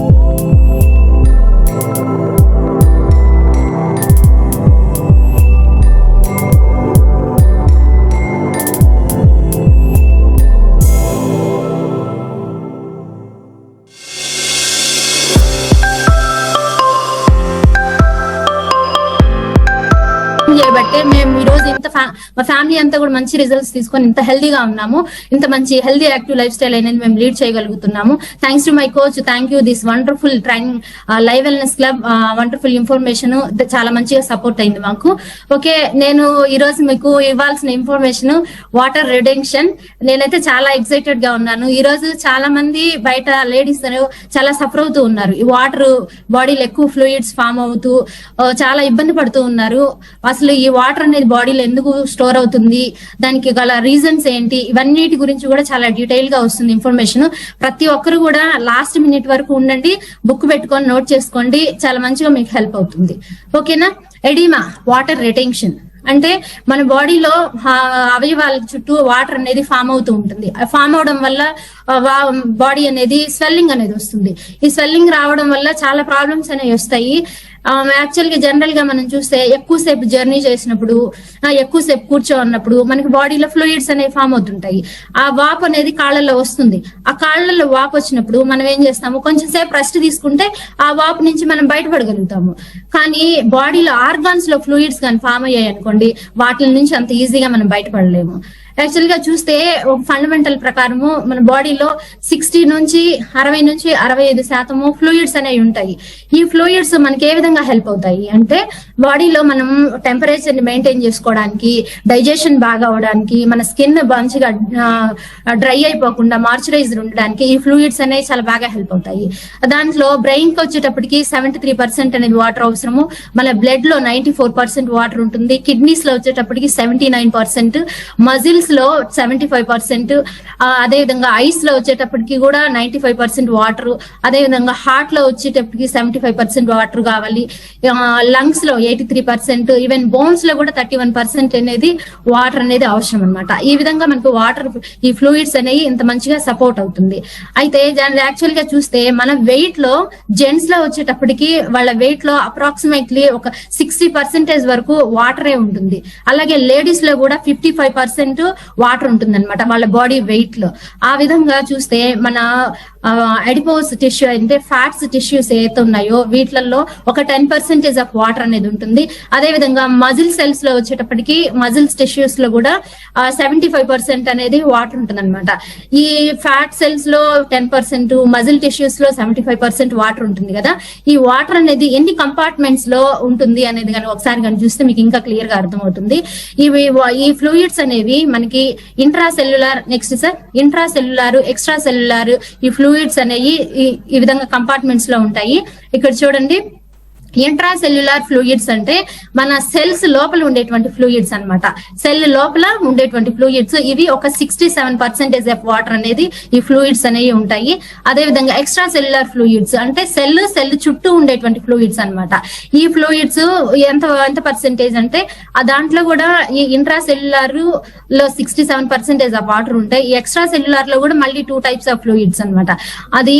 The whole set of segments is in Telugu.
Oh. you. ఫ్యామిలీ అంతా కూడా మంచి రిజల్ట్స్ తీసుకొని ఇంత హెల్దీగా ఉన్నాము. ఇంత మంచి హెల్దీ యాక్టివ్ లైఫ్ స్టైల్ అనేది మేము lead చేయగలుగుతున్నాము. Thanks to my coach thank you this wonderful training live wellness club wonderful information చాలా మంచిగా సపోర్ట్ అయింది మాకు. ఓకే నేను ఈ రోజు మీకు ఇవ్వాల్సిన ఇన్ఫర్మేషన్ వాటర్ రిడెన్షన్ నేనైతే చాలా ఎక్సైటెడ్గా ఉన్నాను. ఈ రోజు చాలా మంది బయట లేడీస్ చాలా సఫర్ అవుతూ ఉన్నారు. ఈ వాటర్ బాడీలో ఎక్కువ ఫ్లూయిడ్స్ ఫామ్ అవుతూ uh, చాలా ఇబ్బంది పడుతూ ఉన్నారు. అసలు ఈ వాటర్ అనేది బాడీలో ఎందుకు స్టోర్ అవుతుంది దానికి గల రీజన్స్ ఏంటి? ఇవన్నిటి గురించి కూడా చాలా డీటెయిల్గా వస్తుంది ఇన్ఫర్మేషన్ ప్రతి ఒక్కరు కూడా లాస్ట్ మినిట్ వరకు ఉండండి బుక్ పెట్టుకొని నోట్ చేసుకోండి చాలా మంచిగా మీకు హెల్ప్ అవుతుంది. ఓకేనా ఎడిమా వాటర్ రిటెన్షన్ అంటే మన బాడీలో అవయవాల చుట్టూ వాటర్ అనేది ఫామ్ అవుతూ ఉంటుంది. ఫామ్ అవడం వల్ల బాడీ అనేది స్వెల్లింగ్ అనేది వస్తుంది. ఈ స్వెల్లింగ్ రావడం వల్ల చాలా ప్రాబ్లమ్స్ అనేవి వస్తాయి. యాక్చువల్గా జనరల్గా మనం చూస్తే ఎక్కువసేపు జర్నీ చేసినప్పుడు ఎక్కువసేపు కూర్చో ఉన్నప్పుడు మనకి బాడీలో ఫ్లూయిడ్స్ అనేవి ఫామ్ అవుతుంటాయి. ఆ వాపు అనేది కాళ్ళల్లో వస్తుంది. ఆ కాళ్ళల్లో వాపు వచ్చినప్పుడు మనం ఏం చేస్తాము? కొంచెం సేపు రెస్ట్ తీసుకుంటే ఆ వాపు నుంచి మనం బయటపడగలుగుతాము. కానీ బాడీలో ఆర్గాన్స్లో ఫ్లూయిడ్స్ కానీ ఫామ్ అయ్యాయి అనుకోండి వాటి నుంచి అంత ఈజీగా మనం బయటపడలేము. యాక్చువల్గా చూస్తే ఒక ఫండమెంటల్ ప్రకారము మన బాడీలో సిక్స్టీ నుంచి అరవై నుంచి అరవై ఐదు శాతము ఫ్లూయిడ్స్ అనేవి ఉంటాయి. ఈ ఫ్లూయిడ్స్ మనకి ఏ విధంగా హెల్ప్ అవుతాయి? అంటే బాడీలో మనం టెంపరేచర్ని మెయింటైన్ చేసుకోవడానికి డైజెషన్ బాగా అవడానికి మన స్కిన్ మంచిగా డ్రై అయిపోకుండా మార్చరైజ్డ్ ఉండడానికి ఈ ఫ్లూయిడ్స్ అనేవి చాలా బాగా హెల్ప్ అవుతాయి. దాంట్లో బ్రెయిన్కి వచ్చేటప్పటికి సెవెంటీ త్రీ పర్సెంట్ అనేది వాటర్ అవసరము. మన బ్లడ్లో నైన్టీ ఫోర్ పర్సెంట్ వాటర్ ఉంటుంది. కిడ్నీస్లో వచ్చేటప్పటికి సెవెంటీ నైన్ పర్సెంట్ మజిల్స్ లో సెవెంటీ ఫైవ్ పర్సెంట్ అదే విధంగా ఐస్లో వచ్చేటప్పటికి కూడా నైన్టీ ఫైవ్ పర్సెంట్ వాటర్ అదే విధంగా హార్ట్లో వచ్చేటప్పటికి సెవెంటీ ఫైవ్ పర్సెంట్ వాటర్ కావాలి లంగ్స్లో ఎయిటీ త్రీ పర్సెంట్ ఈవెన్ బోన్స్లో కూడా థర్టీ వన్ పర్సెంట్ అనేది వాటర్ అనేది అవసరం అనమాట ఈ విధంగా మనకు వాటర్ ఈ ఫ్లూయిడ్స్ అనేవి ఇంత మంచిగా సపోర్ట్ అవుతుంది. అయితే యాక్చువల్గా చూస్తే మన వెయిట్లో జెంట్స్లో వచ్చేటప్పటికి వాళ్ళ వెయిట్లో అప్రాక్సిమేట్లీ ఒక సిక్స్టీ పర్సెంటేజ్ వరకు వాటరే ఉంటుంది. అలాగే లేడీస్లో కూడా ఫిఫ్టీ ఫైవ్ పర్సెంట్ వాటర్ ఉంటుందన్నమాట వాళ్ళ బాడీ వెయిట్లో. ఆ విధంగా చూస్తే మన ఎడిపోస్ టిష్యూ అంటే ఫ్యాట్స్ టిష్యూస్ ఏవైతే ఉన్నాయో వీటిలలో ఒక టెన్ పర్సెంటేజ్ ఆఫ్ వాటర్ అనేది ఉంటుంది. అదే విధంగా మజిల్ సెల్స్లో వచ్చేటప్పటికి మజిల్స్ టిష్యూస్లో కూడా సెవెంటీ ఫైవ్ పర్సెంట్ అనేది వాటర్ ఉంటుంది అనమాట ఈ ఫ్యాట్ సెల్స్లో టెన్ పర్సెంట్ మజిల్ టిష్యూస్లో సెవెంటీ ఫైవ్ పర్సెంట్ వాటర్ ఉంటుంది కదా. ఈ వాటర్ అనేది ఎన్ని కంపార్ట్మెంట్స్లో ఉంటుంది అనేది కానీ ఒకసారి కానీ చూస్తే మీకు ఇంకా క్లియర్గా అర్థమవుతుంది. ఇవి ఈ ఫ్లూయిడ్స్ అనేవి మనకి intra cellular next sir intra cellular extra cellular ఈ ఫ్లూయిడ్స్ అనేవి ఈ- ఈ విధంగా కంపార్ట్మెంట్స్లో ఉంటాయి. ఇక్కడ చూడండి ఇంట్రా సెల్యులార్ ఫ్లూయిడ్స్ అంటే మన సెల్స్ లోపల ఉండేటువంటి ఫ్లూయిడ్స్ అన్నమాట. సెల్ లోపల ఉండేటువంటి ఫ్లూయిడ్స్ ఇవి ఒక sixty seven percentage of water అనేది ఈ ఫ్లూయిడ్స్ అనేవి ఉంటాయి. అదే విధంగా ఎక్స్ట్రా సెల్యులార్ ఫ్లూయిడ్స్ అంటే సెల్ సెల్ చుట్టూ ఉండేటువంటి ఫ్లూయిడ్స్ అన్నమాట. ఈ ఫ్లూయిడ్స్ ఎంత ఎంత పర్సెంటేజ్ అంటే ఆ దాంట్లో కూడా ఈ intra సెల్యులార్లో sixty seven percentage of water ఉంటాయి ఈ ఎక్స్ట్రా సెల్యులార్లో కూడా మళ్ళీ టూ టైప్స్ ఆఫ్ ఫ్లూయిడ్స్ అన్నమాట. అది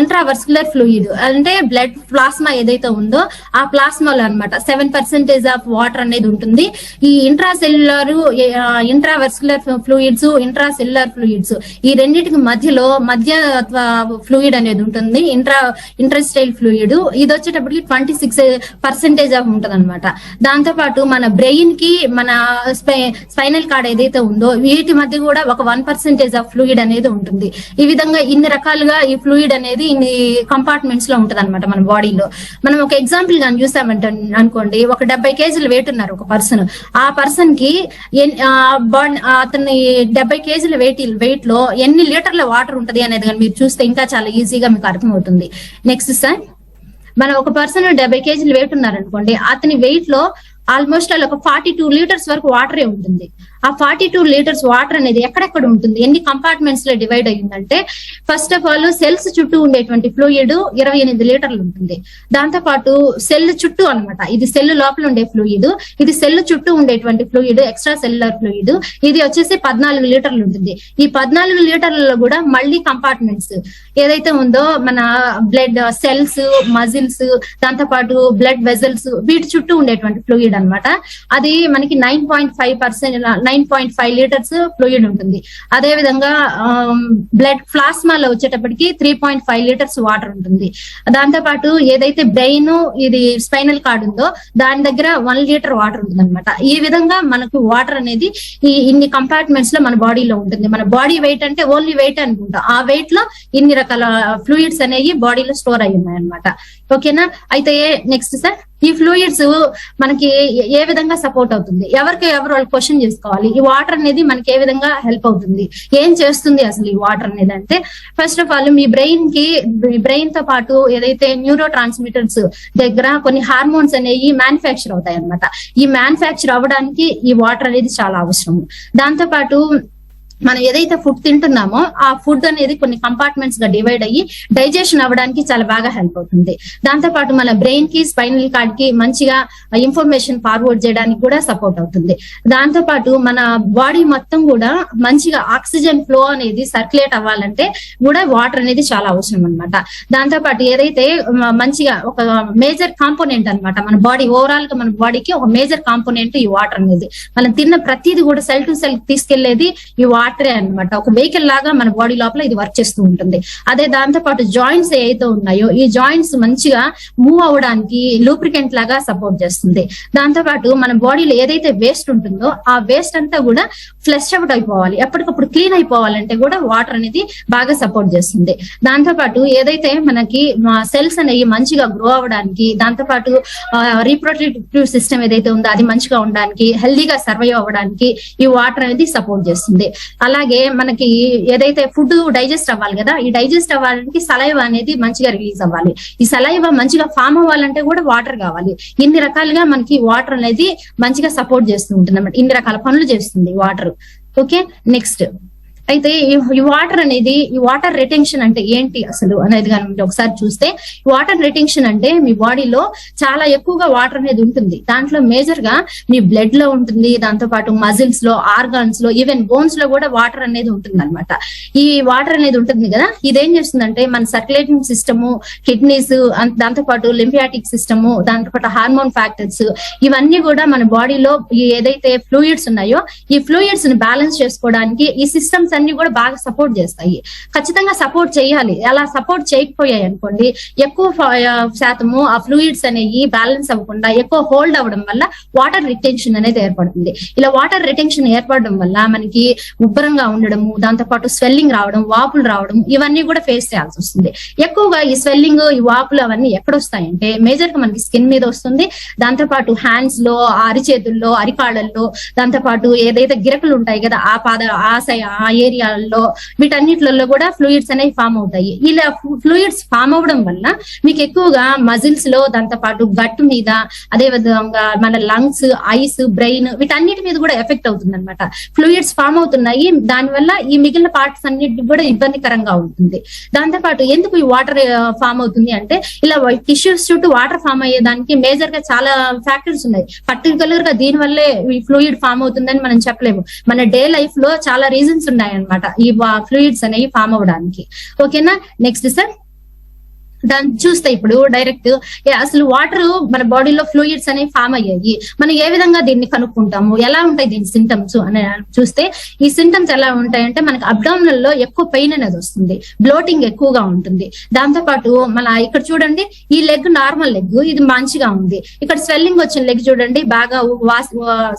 ఇంట్రావర్స్కులర్ ఫ్లూయిడ్ అంటే బ్లడ్ ప్లాస్మా ఏదైతే ఉందో ఆ ప్లాస్మాలో అన్నమాట. సెవెన్ పర్సెంటేజ్ ఆఫ్ వాటర్ అనేది ఉంటుంది. ఈ intra cellular fluids intracellular fluids ఈ రెండింటికి మధ్యలో మధ్య ఫ్లూయిడ్ అనేది ఉంటుంది. ఇంట్రా ఇంట్రెస్టైల్ ఫ్లూయిడ్ ఇది వచ్చేటప్పటికి ట్వంటీ సిక్స్ పర్సెంటేజ్ ఆఫ్ ఉంటుంది అనమాట దాంతో పాటు మన బ్రెయిన్కి మన స్పైనల్ కార్డ్ ఏదైతే ఉందో వీటి మధ్య కూడా ఒక వన్ పర్సెంటేజ్ ఆఫ్ ఫ్లూయిడ్ అనేది ఉంటుంది. ఈ విధంగా ఇన్ని రకాలుగా ఈ ఫ్లూయిడ్ అనేది ఇన్ని కంపార్ట్మెంట్స్లో ఉంటుంది అనమాట మన బాడీలో మనం ఒక ఎగ్జాంపుల్ కానీ చూసామంటే అనుకోండి ఒక డెబ్బై కేజీలు వెయిట్ ఉన్నారు ఒక పర్సన్ ఆ పర్సన్కి అతని డెబ్బై కేజీల వెయిట్ వెయిట్లో ఎన్ని లీటర్ల వాటర్ ఉంటది అనేది కానీ మీరు చూస్తే ఇంకా చాలా ఈజీగా మీకు అర్థమవుతుంది. నెక్స్ట్ సార్ మన ఒక పర్సన్ డెబ్బై కేజీలు వెయిట్ ఉన్నారనుకోండి అతని వెయిట్లో ఆల్మోస్ట్ అలా ఒక ఫార్టీ టూ లీటర్స్ వరకు వాటరే ఉంటుంది. ఆ ఫార్టీ టూ లీటర్స్ వాటర్ అనేది ఎక్కడెక్కడ ఉంటుంది? ఎన్ని కంపార్ట్మెంట్స్లో డివైడ్ అయ్యిందంటే ఫస్ట్ ఆఫ్ ఆల్ సెల్స్ చుట్టూ ఉండేటువంటి ఫ్లూయిడ్ ఇరవై ఎనిమిది లీటర్లు ఉంటుంది. దాంతో పాటు సెల్ చుట్టూ అన్నమాట. ఇది సెల్ లోపల ఉండే ఫ్లూయిడ్ ఇది సెల్ చుట్టూ ఉండేటువంటి ఫ్లూయిడ్ ఎక్స్ట్రా సెల్యులర్ ఫ్లూయిడ్ ఇది వచ్చేసి పద్నాలుగు లీటర్లు ఉంటుంది. ఈ పద్నాలుగు లీటర్లలో కూడా మళ్ళీ కంపార్ట్మెంట్స్ ఏదైతే ఉందో మన బ్లడ్ సెల్స్ మజిల్స్ దాంతో పాటు బ్లడ్ వెజల్స్ వీటి చుట్టూ ఉండేటువంటి ఫ్లూయిడ్ అన్నమాట. అది మనకి nine point five percent nine point five litres fluid ఉంటుంది. అదే విధంగా బ్లడ్ ప్లాస్మాలో వచ్చేటప్పటికి three point five litres water ఉంటుంది. దాంతో పాటు ఏదైతే బ్రెయిన్ ఇది స్పైనల్ కార్డ్ ఉందో దాని దగ్గర వన్ లీటర్ వాటర్ ఉంటుంది అనమాట ఈ విధంగా మనకు వాటర్ అనేది ఈ ఇన్ని కంపార్ట్మెంట్స్లో మన బాడీలో ఉంటుంది. మన బాడీ వెయిట్ అంటే ఓన్లీ వెయిట్ అనుకుంటాం. ఆ వెయిట్లో ఇన్ని రకాల ఫ్లూయిడ్స్ అనేవి బాడీలో స్టోర్ అయి ఉన్నాయన్నమాట ఓకేనా? అయితే నెక్స్ట్ సార్ ఈ ఫ్లూయిడ్స్ మనకి ఏ- విధంగా సపోర్ట్ అవుతుంది? ఎవరికి ఎవరు వాళ్ళు క్వశ్చన్ చేసుకోవాలి? ఈ వాటర్ అనేది మనకి ఏ విధంగా హెల్ప్ అవుతుంది? ఏం చేస్తుంది అసలు ఈ వాటర్ అనేది అంటే ఫస్ట్ ఆఫ్ ఆల్ మీ బ్రెయిన్కి బ్రెయిన్తో పాటు ఏదైతే న్యూరో ట్రాన్స్మిటర్స్ దగ్గర కొన్ని హార్మోన్స్ అనేవి మ్యానుఫ్యాక్చర్ అవుతాయి అనమాట ఈ మ్యానుఫ్యాక్చర్ అవ్వడానికి ఈ వాటర్ అనేది చాలా అవసరం. దాంతో పాటు మనం ఏదైతే ఫుడ్ తింటున్నామో ఆ ఫుడ్ అనేది కొన్ని కంపార్ట్మెంట్స్గా డివైడ్ అయ్యి డైజెషన్ అవ్వడానికి చాలా బాగా హెల్ప్ అవుతుంది. దాంతో పాటు మన బ్రెయిన్కి స్పైనల్ కార్డ్కి మంచిగా ఇన్ఫర్మేషన్ ఫార్వర్డ్ చేయడానికి కూడా సపోర్ట్ అవుతుంది. దాంతో పాటు మన బాడీ మొత్తం కూడా మంచిగా ఆక్సిజన్ ఫ్లో అనేది సర్క్యులేట్ అవ్వాలంటే కూడా వాటర్ అనేది చాలా అవసరం అనమాట దాంతో పాటు ఏదైతే మంచిగా ఒక మేజర్ కాంపోనెంట్ అన్నమాట మన బాడీ ఓవరాల్గా మన బాడీకి ఒక మేజర్ కాంపోనెంట్ ఈ వాటర్ అనేది. మనం తిన్న ప్రతిది కూడా సెల్ టు సెల్ తీసుకెళ్ళేది ఈ వాటర్ అన్నమాట. ఒక వెహికల్ లాగా మన బాడీ లోపల ఇది వర్క్ చేస్తూ ఉంటుంది. అదే దాంతో పాటు జాయింట్స్ ఏవైతే ఉన్నాయో ఈ జాయింట్స్ మంచిగా మూవ్ అవ్వడానికి లూప్రికెంట్ లాగా సపోర్ట్ చేస్తుంది. దాంతో పాటు మన బాడీలో ఏదైతే వేస్ట్ ఉంటుందో ఆ వేస్ట్ అంతా కూడా ఫ్లెష్ అవుట్ అయిపోవాలి. ఎప్పటికప్పుడు క్లీన్ అయిపోవాలంటే కూడా వాటర్ అనేది బాగా సపోర్ట్ చేస్తుంది. దాంతో పాటు ఏదైతే మనకి సెల్స్ అనేవి మంచిగా గ్రో అవ్వడానికి దాంతో పాటు రీప్రొడక్టివ్ సిస్టమ్ ఏదైతే ఉందో అది మంచిగా ఉండడానికి హెల్దీగా సర్వైవ్ అవ్వడానికి ఈ వాటర్ అనేది సపోర్ట్ చేస్తుంది. అలాగే మనకి ఏదైతే ఫుడ్ డైజెస్ట్ అవ్వాలి కదా ఈ డైజెస్ట్ అవ్వడానికి సలైవ్ అనేది మంచిగా రిలీజ్ అవ్వాలి. ఈ సలైవ మంచిగా ఫామ్ అవ్వాలంటే కూడా వాటర్ కావాలి. ఇన్ని రకాలుగా మనకి వాటర్ అనేది మంచిగా సపోర్ట్ చేస్తూ ఉంటుంది అన్నమాట ఇన్ని రకాల పనులు చేస్తుంది వాటర్ ఓకే నెక్స్ట్ అయితే ఈ- వాటర్ అనేది ఈ వాటర్ రిటెన్షన్ అంటే ఏంటి అసలు అనేది కానీ ఒకసారి చూస్తే వాటర్ రిటెన్షన్ అంటే మీ బాడీలో చాలా ఎక్కువగా వాటర్ అనేది ఉంటుంది. దాంట్లో మేజర్గా మీ బ్లడ్లో ఉంటుంది దాంతో పాటు మజిల్స్లో ఆర్గాన్స్లో ఈవెన్ బోన్స్లో కూడా వాటర్ అనేది ఉంటుంది అనమాట ఈ వాటర్ అనేది ఉంటుంది కదా ఇదేం చేస్తుందంటే మన సర్క్యులేటింగ్ సిస్టము కిడ్నీస్ దాంతో పాటు లింఫియాటిక్ సిస్టము దాంతో పాటు హార్మోన్ ఫ్యాక్టర్స్ ఇవన్నీ కూడా మన బాడీలో ఈ ఏదైతే ఫ్లూయిడ్స్ ఉన్నాయో ఈ ఫ్లూయిడ్స్ని బ్యాలెన్స్ చేసుకోవడానికి ఈ సిస్టమ్స్ అన్ని కూడా బాగా సపోర్ట్ చేస్తాయి. ఖచ్చితంగా సపోర్ట్ చేయాలి. అలా సపోర్ట్ చేయకపోయాయి అనుకోండి ఎక్కువ ఆ, శాతము ఆ ఫ్లూయిడ్స్ అనేవి బ్యాలెన్స్ అవ్వకుండా ఎక్కువ హోల్డ్ అవ్వడం వల్ల వాటర్ రిటెన్షన్ అనేది ఏర్పడుతుంది. ఇలా వాటర్ రిటెన్షన్ ఏర్పడడం వల్ల మనకి ఉబ్బరంగా ఉండడము దాంతో పాటు స్వెల్లింగ్ రావడం వాపులు రావడం ఇవన్నీ కూడా ఫేస్ చేయాల్సి వస్తుంది. ఎక్కువగా ఈ స్వెల్లింగ్ ఈ వాపులు అవన్నీ ఎక్కడొస్తాయంటే మేజర్గా మనకి స్కిన్ మీద వస్తుంది. దాంతో పాటు హ్యాండ్స్లో ఆ అరిచేతుల్లో అరికాళ్ళల్లో దాంతో పాటు ఏదైతే గిరకలు ఉంటాయి కదా ఆ పాద ఆ సై ఆ ఏరియాల్లో వీటన్నిటిలో కూడా ఫ్లూయిడ్స్ అనేవి ఫామ్ అవుతాయి. ఇలా ఫ్లూయిడ్స్ ఫామ్ అవ్వడం వల్ల మీకు ఎక్కువగా మజిల్స్లో దాంతో పాటు గట్ మీద అదే విధంగా మన లంగ్స్ ఐస్ బ్రెయిన్ వీటన్నిటి మీద కూడా ఎఫెక్ట్ అవుతుంది అనమాట ఫ్లూయిడ్స్ ఫామ్ అవుతున్నాయి. దానివల్ల ఈ మిగిలిన పార్ట్స్ అన్నిటికి కూడా ఇబ్బందికరంగా ఉంటుంది. దాంతో పాటు ఎందుకు ఈ వాటర్ ఫామ్ అవుతుంది అంటే ఇలా టిష్యూస్ చుట్టూ వాటర్ ఫామ్ అయ్యేదానికి మేజర్గా చాలా ఫ్యాక్టర్స్ ఉన్నాయి. పర్టికులర్గా దీని వల్లే ఈ ఫ్లూయిడ్ ఫామ్ అవుతుందని మనం చెప్పలేము. మన డే లైఫ్లో చాలా రీజన్స్ ఉన్నాయి. అన్నమాట. ఈ ఫ్లూయిడ్స్ అనేవి ఫామ్ అవ్వడానికి. ఓకేనా నెక్స్ట్ సార్ దాన్ని చూస్తే ఇప్పుడు డైరెక్ట్ అసలు వాటర్ మన బాడీలో ఫ్లూయిడ్స్ అనేవి ఫామ్ అయ్యాయి. మనం ఏ విధంగా దీన్ని కనుక్కుంటాము? ఎలా ఉంటాయి దీని సింటమ్స్ అని చూస్తే ఈ సింటమ్స్ ఎలా ఉంటాయంటే మనకి అబ్డామినల్లో ఎక్కువ పెయిన్ అనేది వస్తుంది. బ్లోటింగ్ ఎక్కువగా ఉంటుంది. దాంతో పాటు మన ఇక్కడ చూడండి ఈ లెగ్ నార్మల్ లెగ్ ఇది మంచిగా ఉంది. ఇక్కడ స్వెల్లింగ్ వచ్చిన లెగ్ చూడండి బాగా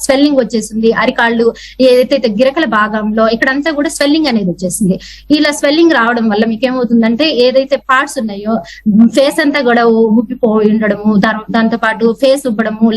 స్వెల్లింగ్ వచ్చేసింది. అరికాళ్ళు ఏదైతే గిరకల భాగంలో ఇక్కడంతా కూడా స్వెల్లింగ్ అనేది వచ్చేసింది. ఇలా స్వెల్లింగ్ రావడం వల్ల మీకు ఏమవుతుందంటే ఏదైతే పార్ట్స్ ఉన్నాయో ఫేస్ అంతా కూడా ఊపిపోయి ఉండడము దాంతో పాటు ఫేస్ ఉబ్బడము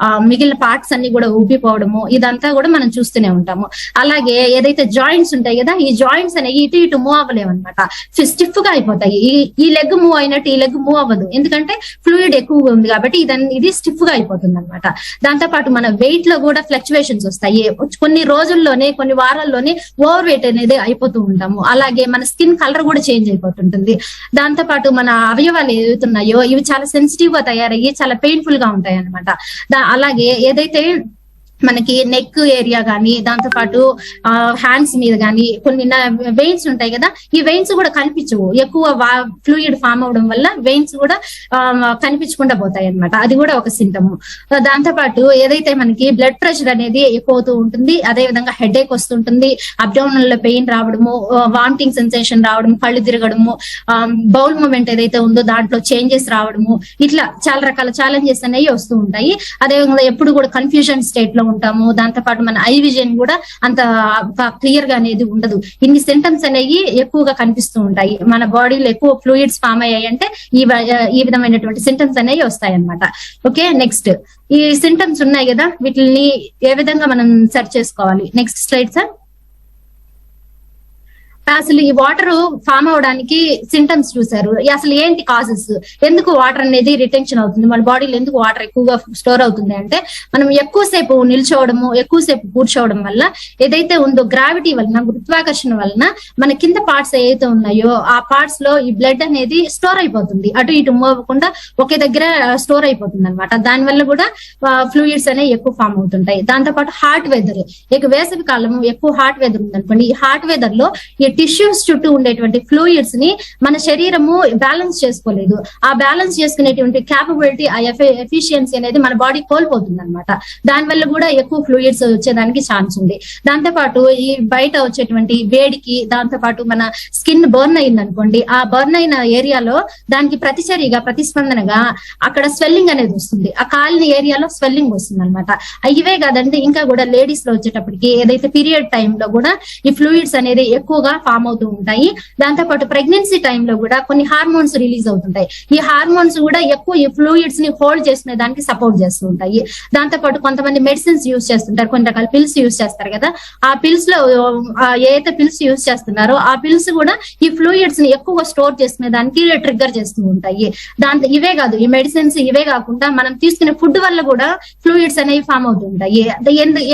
ఆ, మిగిలిన పార్ట్స్ అన్ని కూడా ఊపిపోవడము ఇదంతా కూడా మనం చూస్తూనే ఉంటాము. అలాగే ఏదైతే జాయింట్స్ ఉంటాయి కదా ఈ జాయింట్స్ అనేవి ఇటు ఇటు మూవ్ అవ్వలేవు అనమాట స్టిఫ్గా అయిపోతాయి. ఈ- లెగ్ మూవ్ అయినట్టు ఈ లెగ్ మూవ్ అవ్వదు. ఎందుకంటే ఫ్లూయిడ్ ఎక్కువగా ఉంది కాబట్టి ఇది స్టిఫ్గా అయిపోతుంది అనమాట దాంతో పాటు మన వెయిట్లో కూడా ఫ్లక్చువేషన్స్ వస్తాయి. కొన్ని రోజుల్లోనే కొన్ని వారాల్లోనే ఓవర్ వెయిట్ అనేది అయిపోతూ ఉంటాము. అలాగే మన స్కిన్ కలర్ కూడా చేంజ్ అయిపోతుంటుంది. దాంతో పాటు మన అవయవాలు ఎదుగుతున్నాయో ఇవి చాలా సెన్సిటివ్గా తయారయ్యి చాలా పెయిన్ఫుల్గా ఉంటాయి అనమాట అలాగే ఏదైతే మనకి నెక్ ఏరియా గానీ దాంతో పాటు హ్యాండ్స్ మీద గానీ కొన్ని వెయిన్స్ ఉంటాయి కదా ఈ వెయిన్స్ కూడా కనిపించవు. ఎక్కువ ఫ్లూయిడ్ ఫామ్ అవడం వల్ల వెయిన్స్ కూడా కనిపించకుండా పోతాయి అన్నమాట. అది కూడా ఒక సింటమ్ దాంతో పాటు ఏదైతే మనకి బ్లడ్ ప్రెషర్ అనేది ఎక్కువ అవుతూ ఉంటుంది అదే విధంగా హెడ్ ఏక్ వస్తుంటుంది అబ్డోమినల్లో పెయిన్ రావడము వామిటింగ్ సెన్సేషన్ రావడం కళ్ళు తిరగడము బౌల్ మూమెంట్ ఏదైతే ఉందో దాంట్లో చేంజెస్ రావడము ఇట్లా చాలా రకాల ఛాలెంజెస్ అనేవి వస్తూ ఉంటాయి. అదేవిధంగా ఎప్పుడు కూడా కన్ఫ్యూజన్ స్టేట్లో ఉంటాము. దాంతో పాటు మన ఐ విజన్ కూడా అంత క్లియర్గా అనేది ఉండదు. ఇన్ని సింటమ్స్ అనేవి ఎక్కువగా కనిపిస్తూ ఉంటాయి. మన బాడీలో ఎక్కువ ఫ్లూయిడ్స్ ఫామ్ అయ్యాయి అంటే ఈ ఈ విధమైనటువంటి సింటమ్స్ అనేవి వస్తాయి అనమాట ఓకే నెక్స్ట్ ఈ సింటమ్స్ ఉన్నాయి కదా వీటిని ఏ విధంగా మనం సెర్చ్ చేసుకోవాలి? నెక్స్ట్ స్లైడ్ సార్ అసలు ఈ వాటర్ ఫామ్ అవడానికి సింటమ్స్ చూసారు అసలు ఏంటి కాజెస్ ఎందుకు వాటర్ అనేది రిటెన్షన్ అవుతుంది? మన బాడీలో ఎందుకు వాటర్ ఎక్కువగా స్టోర్ అవుతుంది అంటే మనం ఎక్కువసేపు నిల్చోవడము ఎక్కువసేపు కూర్చోవడం వల్ల ఏదైతే ఉందో గ్రావిటీ వలన గురుత్వాకర్షణ వలన మన కింద పార్ట్స్ ఏవైతే ఉన్నాయో ఆ పార్ట్స్లో ఈ బ్లడ్ అనేది స్టోర్ అయిపోతుంది. అటు ఇటు మూవ్ అవ్వకుండా ఒకే దగ్గర స్టోర్ అయిపోతుంది అనమాట దాని వల్ల కూడా ఫ్లూయిడ్స్ అనేవి ఎక్కువ ఫామ్ అవుతుంటాయి. దాంతో పాటు హార్ట్ వెదర్ ఇక వేసవి కాలము ఎక్కువ హార్ట్ వెదర్ ఉందనుకోండి. ఈ హార్ట్ వెదర్లో ఈ టిష్యూస్ చుట్టూ ఉండేటువంటి ఫ్లూయిడ్స్ని మన శరీరము బ్యాలెన్స్ చేసుకోలేదు. ఆ బ్యాలెన్స్ చేసుకునేటువంటి క్యాపబిలిటీ ఆ ఎఫిషియన్సీ అనేది మన బాడీ కోల్పోతుంది అనమాట దాని వల్ల కూడా ఎక్కువ ఫ్లూయిడ్స్ వచ్చేదానికి ఛాన్స్ ఉంది. దాంతో పాటు ఈ బయట వచ్చేటువంటి వేడికి దాంతో పాటు మన స్కిన్ బర్న్ అయింది అనుకోండి ఆ బర్న్ అయిన ఏరియాలో దానికి ప్రతిచర్యగా ప్రతిస్పందనగా అక్కడ స్వెల్లింగ్ అనేది వస్తుంది. ఆ కాలిన ఏరియాలో స్వెల్లింగ్ వస్తుంది అనమాట ఇవే కాదంటే ఇంకా కూడా లేడీస్లో వచ్చేటప్పటికి ఏదైతే పీరియడ్ టైంలో కూడా ఈ ఫ్లూయిడ్స్ అనేది ఎక్కువగా ఫామ్ అవుతూ ఉంటాయి. దాంతో పాటు ప్రెగ్నెన్సీ టైంలో కూడా కొన్ని హార్మోన్స్ రిలీజ్ అవుతుంటాయి. ఈ హార్మోన్స్ కూడా ఎక్కువ ఈ ఫ్లూయిడ్స్ని హోల్డ్ చేసుకునే దానికి సపోర్ట్ చేస్తూ ఉంటాయి. దాంతో పాటు కొంతమంది మెడిసిన్స్ యూస్ చేస్తుంటారు. కొన్ని రకాల పిల్స్ యూస్ చేస్తారు కదా. ఆ పిల్స్లో ఏదైతే పిల్స్ యూస్ చేస్తున్నారో ఆ పిల్స్ కూడా ఈ ఫ్లూయిడ్స్ని ఎక్కువ స్టోర్ చేసుకునే దానికి ట్రిగ్గర్ చేస్తూ ఉంటాయి. దాంతో ఇవే కాదు ఈ మెడిసిన్స్ ఇవే కాకుండా మనం తీసుకునే ఫుడ్ వల్ల కూడా ఫ్లూయిడ్స్ అనేవి ఫామ్ అవుతుంటాయి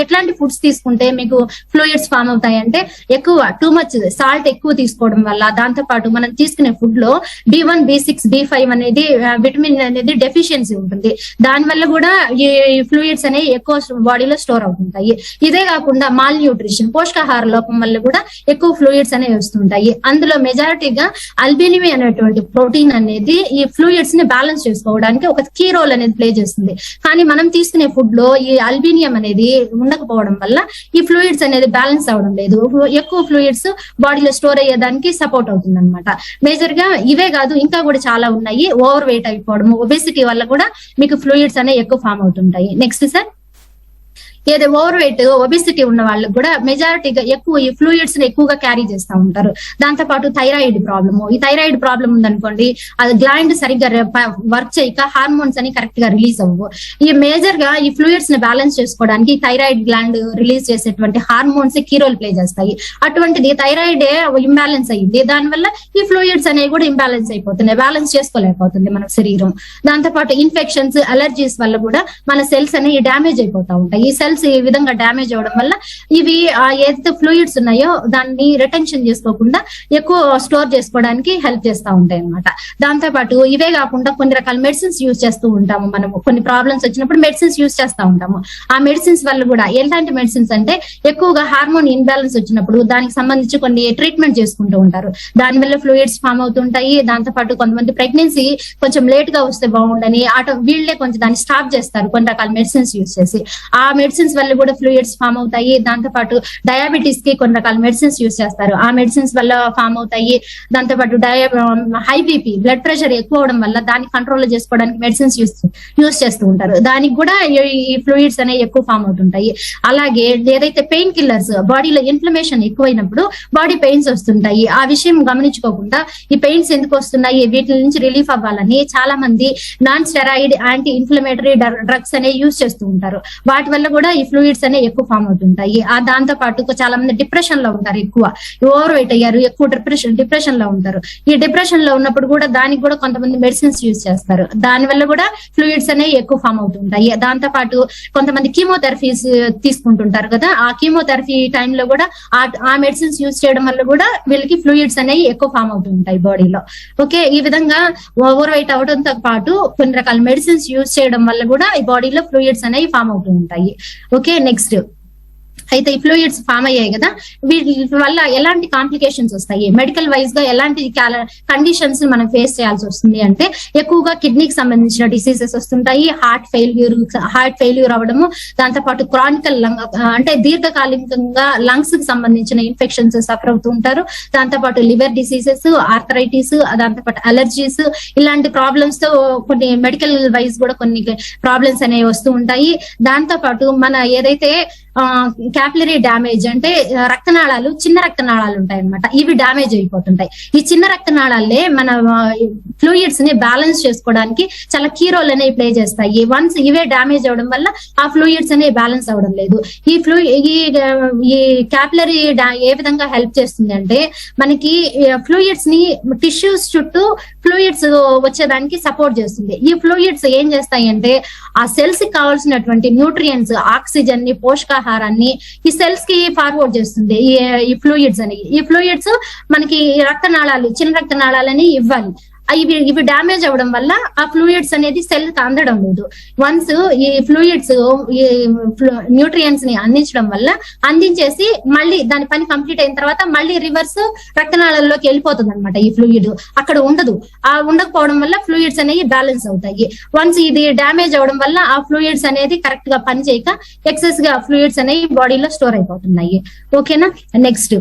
ఎట్లాంటి ఫుడ్స్ తీసుకుంటే మీకు ఫ్లూయిడ్స్ ఫామ్ అవుతాయి అంటే ఎక్కువ టూ మచ్ సాల్ట్ ఎక్కువ తీసుకోవడం వల్ల దాంతో పాటు మనం తీసుకునే ఫుడ్లో B one B six B five అనేది విటమిన్ అనేది డెఫిషియన్సీ ఉంటుంది. దాని వల్ల కూడా ఈ ఫ్లూయిడ్స్ అనేవి ఎక్కువ బాడీలో స్టోర్ అవుతుంటాయి. ఇదే కాకుండా మాల్ న్యూట్రిషన్ పోషకాహార లోపం వల్ల కూడా ఎక్కువ ఫ్లూయిడ్స్ అనేవి వస్తుంటాయి. అందులో మెజారిటీగా అల్బినిమి అనేటువంటి ప్రోటీన్ అనేది ఈ ఫ్లూయిడ్స్ని బ్యాలెన్స్ చేసుకోవడానికి ఒక కీ రోల్ అనేది ప్లే చేస్తుంది. కానీ మనం తీసుకునే ఫుడ్లో ఈ అల్బినియం అనేది ఉండకపోవడం వల్ల ఈ ఫ్లూయిడ్స్ అనేది బ్యాలెన్స్ అవడం లేదు. ఎక్కువ ఫ్లూయిడ్స్ బాడీలో స్టోర్ అయ్యేదానికి సపోర్ట్ అవుతుంది అనమాట మేజర్గా ఇవే కాదు ఇంకా కూడా చాలా ఉన్నాయి. ఓవర్ వెయిట్ అయిపోవడం ఒబెసిటీ వల్ల కూడా మీకు ఫ్లూయిడ్స్ అనేవి ఎక్కువ ఫామ్ అవుతుంటాయి. నెక్స్ట్ సార్ ఏదో ఓవర్ వెయిట్ ఒబిసిటీ ఉన్న వాళ్ళకి కూడా మెజారిటీగా ఎక్కువ ఈ ఫ్లూయిడ్స్ని ఎక్కువగా క్యారీ చేస్తూ ఉంటారు. దాంతో పాటు థైరాయిడ్ ప్రాబ్లమ్. ఈ థైరాయిడ్ ప్రాబ్లం ఉందనుకోండి అది గ్లాండ్ సరిగ్గా వర్క్ చేయక హార్మోన్స్ అని కరెక్ట్గా రిలీజ్ అవ్వవు ఈ మేజర్గా ఈ ఫ్లూయిడ్స్ని బ్యాలెన్స్ చేసుకోవడానికి థైరాయిడ్ గ్లాండ్ రిలీజ్ చేసేటువంటి హార్మోన్స్ కీ రోల్ ప్లే చేస్తాయి. అటువంటిది థైరాయిడ్ ఇంబ్యాలెన్స్ అయ్యింది. దానివల్ల ఈ ఫ్లూయిడ్స్ అనేవి కూడా ఇంబ్యాలెన్స్ అయిపోతున్నాయి. బ్యాలెన్స్ చేసుకోలేకపోతుంది మన శరీరం. దాంతో పాటు ఇన్ఫెక్షన్స్ అలర్జీస్ వల్ల కూడా మన సెల్స్ అనేవి డ్యామేజ్ అయిపోతా ఉంటాయి. ఈ సెల్స్ ఈ విధంగా డ్యామేజ్ అవ్వడం వల్ల ఇవి ఏదైతే ఫ్లూయిడ్స్ ఉన్నాయో దాన్ని రిటెన్షన్ చేసుకోకుండా ఎక్కువ స్టోర్ చేసుకోవడానికి హెల్ప్ చేస్తూ ఉంటాయి అన్నమాట. దాంతో పాటు ఇవే కాకుండా కొన్ని రకాల మెడిసిన్స్ యూజ్ చేస్తూ ఉంటాము మనము. కొన్ని ప్రాబ్లమ్స్ వచ్చినప్పుడు మెడిసిన్స్ యూజ్ చేస్తూ ఉంటాము. ఆ మెడిసిన్స్ వల్ల కూడా ఎలాంటి మెడిసిన్స్ అంటే ఎక్కువగా హార్మోన్ ఇన్బ్యాలెన్స్ వచ్చినప్పుడు దానికి సంబంధించి కొన్ని ట్రీట్మెంట్ చేసుకుంటూ ఉంటారు. దాని వల్ల ఫ్లూయిడ్స్ ఫామ్ అవుతుంటాయి. దాంతో పాటు కొంతమంది ప్రెగ్నెన్సీ కొంచెం లేట్గా వస్తే బాగుండని ఆటో వీళ్ళే కొంచెం దాన్ని స్టాప్ చేస్తారు. కొన్ని రకాల మెడిసిన్స్ యూజ్ చేసి. ఆ మెడిసిన్ మెడిసిన్స్ వల్ల కూడా ఫ్లూయిడ్స్ ఫామ్ అవుతాయి. దాంతో పాటు డయాబెటీస్కి కొన్ని రకాల మెడిసిన్స్ యూస్ చేస్తారు. ఆ మెడిసిన్స్ వల్ల ఫామ్ అవుతాయి. దాంతో పాటు డయా హై బీపీ బ్లడ్ ప్రెషర్ ఎక్కువ అవడం వల్ల దాన్ని కంట్రోల్ చేసుకోవడానికి మెడిసిన్స్ యూస్ యూస్ చేస్తూ ఉంటారు. దానికి కూడా ఈ- ఈ ఫ్లూయిడ్స్ అనేవి ఎక్కువ ఫామ్ అవుతుంటాయి. అలాగే ఏదైతే పెయిన్ కిల్లర్స్ బాడీలో ఇన్ఫ్లమేషన్ ఎక్కువైనప్పుడు బాడీ పెయిన్స్ వస్తుంటాయి. ఆ విషయం గమనించుకోకుండా ఈ పెయిన్స్ ఎందుకు వస్తున్నాయి వీటి నుంచి రిలీఫ్ అవ్వాలని చాలా మంది non steroid anti inflammatory drugs అనేవి యూస్ చేస్తూ ఉంటారు. వాటి వల్ల కూడా ఈ ఫ్లూయిడ్స్ అనేవి ఎక్కువ ఫామ్ అవుతుంటాయి. ఆ దాంతో పాటు చాలా మంది డిప్రెషన్లో ఉంటారు ఎక్కువ. ఓవర్ వెయిట్ అయ్యారు ఎక్కువ డిప్రెషన్ డిప్రెషన్లో ఉంటారు. ఈ డిప్రెషన్లో ఉన్నప్పుడు కూడా దానికి కూడా కొంతమంది మెడిసిన్స్ యూస్ చేస్తారు. దాని వల్ల కూడా ఫ్లూయిడ్స్ అనేవి ఎక్కువ ఫామ్ అవుతుంటాయి. దాంతో పాటు కొంతమంది కీమోథెరపీస్ uh, తీసుకుంటుంటారు కదా. ఆ కీమోథెరపీ టైంలో కూడా ఆ మెడిసిన్స్ యూజ్ చేయడం వల్ల కూడా వీళ్ళకి ఫ్లూయిడ్స్ అనేవి ఎక్కువ ఫామ్ అవుతుంటాయి బాడీలో ఓకే ఈ విధంగా ఓవర్ వెయిట్ అవడంతో పాటు కొన్ని రకాల మెడిసిన్స్ యూజ్ చేయడం వల్ల కూడా ఈ బాడీలో ఫ్లూయిడ్స్ అనేవి ఫామ్ అవుతూ ఉంటాయి ఓకే నెక్స్ట్ అయితే ఈ ఫ్లూయిడ్స్ ఫామ్ అయ్యాయి కదా వీటి వల్ల ఎలాంటి కాంప్లికేషన్స్ వస్తాయి? మెడికల్ వైజ్గా ఎలాంటి కండిషన్స్ మనం ఫేస్ చేయాల్సి వస్తుంది అంటే ఎక్కువగా కిడ్నీకి సంబంధించిన డిసీజెస్ వస్తుంటాయి. హార్ట్ ఫెయిల్యూర్ హార్ట్ ఫెయిల్యూర్ అవడము దాంతో పాటు క్రానికల్ లంగ్ అంటే దీర్ఘకాలికంగా లంగ్స్కి సంబంధించిన ఇన్ఫెక్షన్స్ సఫర్ అవుతూ ఉంటారు. దాంతో పాటు లివర్ డిసీజెస్ ఆర్థరైటిస్ దాంతో పాటు అలర్జీస్ ఇలాంటి ప్రాబ్లమ్స్తో కొన్ని మెడికల్ వైజ్ కూడా కొన్ని ప్రాబ్లమ్స్ అనేవి వస్తూ ఉంటాయి. దాంతో పాటు మన ఏదైతే క్యాపిలరీ డ్యామేజ్ అంటే రక్తనాళాలు చిన్న రక్తనాళాలు ఉంటాయి అన్నమాట ఇవి డ్యామేజ్ అయిపోతుంటాయి. ఈ చిన్న రక్తనాళాలే మన ఫ్లూయిడ్స్ని బ్యాలెన్స్ చేసుకోవడానికి చాలా కీ రోల్ అనేవి ప్లే చేస్తాయి. వన్స్ ఇవే డ్యామేజ్ అవడం వల్ల ఆ ఫ్లూయిడ్స్ అనేవి బ్యాలెన్స్ అవడం లేదు. ఈ ఫ్లూ ఈ ఈ క్యాపిలరీ ఏ విధంగా హెల్ప్ చేస్తుంది అంటే మనకి ఫ్లూయిడ్స్ని టిష్యూస్ చుట్టూ ఫ్లూయిడ్స్ వచ్చేదానికి సపోర్ట్ చేస్తుంది. ఈ ఫ్లూయిడ్స్ ఏం చేస్తాయి అంటే ఆ సెల్స్కి కావాల్సినటువంటి న్యూట్రియంట్స్ ఆక్సిజన్ని పోషకాహారాన్ని ఈ సెల్స్కి ఫార్వర్డ్ చేస్తుంది. ఈ ఈ ఫ్లూయిడ్స్ అని ఈ ఫ్లూయిడ్స్ మనకి రక్తనాళాలు చిన్న రక్తనాళాలని ఇవ్వాలి. ఇవి ఇవి డ్యామేజ్ అవ్వడం వల్ల ఆ ఫ్లూయిడ్స్ అనేది సెల్కి అందడం లేదు. వన్స్ ఈ ఫ్లూయిడ్స్ ఈ న్యూట్రియంట్స్ని అందించడం వల్ల అందించేసి మళ్ళీ దాని పని కంప్లీట్ అయిన తర్వాత మళ్ళీ రివర్స్ రక్తనాళాల్లోకి వెళ్ళిపోతుంది అనమాట ఈ ఫ్లూయిడ్. అక్కడ ఉండదు. ఆ ఉండకపోవడం వల్ల ఫ్లూయిడ్స్ అనేవి బ్యాలెన్స్ అవుతాయి. వన్స్ ఇది డ్యామేజ్ అవడం వల్ల ఆ ఫ్లూయిడ్స్ అనేది కరెక్ట్గా పని చేయక ఎక్సెస్గా ఫ్లూయిడ్స్ అనేవి బాడీలో స్టోర్ అయిపోతున్నాయి. ఓకేనా? నెక్స్ట్.